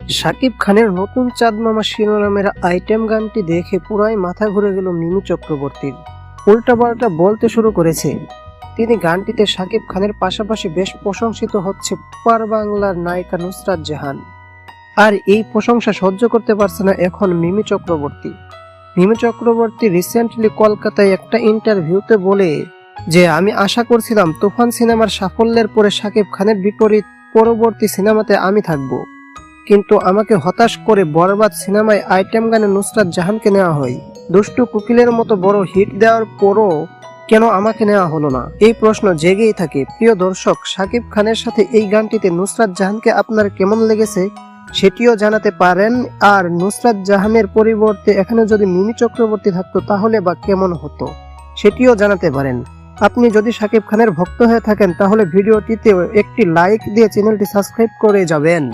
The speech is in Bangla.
শাকিব খানের নতুন চাঁদ মামা শিরোনামের আইটেম গানটি দেখে পুরাই মাথা ঘুরে গেল মিমি চক্রবর্তীর। উল্টাপাল্টা বলতে শুরু করেছে। তিনি গানটিতে শাকিব খানের পাশাপাশি বেশ প্রশংসিত হচ্ছে পার বাংলার নায়িকা নুসরাত জাহান। আর এই প্রশংসা সহ্য করতে পারছে না এখন মিমি চক্রবর্তী। মিমি চক্রবর্তী রিসেন্টলি কলকাতায় একটা ইন্টারভিউতে বলে যে আমি আশা করছিলাম তুফান সিনেমার সাফল্যের পরে শাকিব খানের বিপরীত পরবর্তী সিনেমাতে আমি থাকব। কিন্তু আমাকে হতাশ করে বরবাদ সিনেমায় আইটেম গানে নুসরাত জাহানকে নেওয়া হয়। দুষ্টু কুকিলের মতো বড় হিট দেওয়ার পরও কেন আমাকে নেওয়া হলো না? এই প্রশ্ন জেগেই থাকে। প্রিয় দর্শক শাকিব খানের সাথে এই গানটিতে নুসরাত জাহানকে আপনার কেমন লেগেছে সেটিও জানাতে পারেন। আর নুসরাত জাহানের পরিবর্তে এখানে যদি মিমি চক্রবর্তী থাকতো তাহলে বা কেমন হতো সেটিও জানাতে পারেন। আপনি যদি সাকিব খানের ভক্ত হয়ে থাকেন, তাহলে ভিডিওটিতে একটি লাইক দিয়ে চ্যানেলটি সাবস্ক্রাইব করে যাবেন।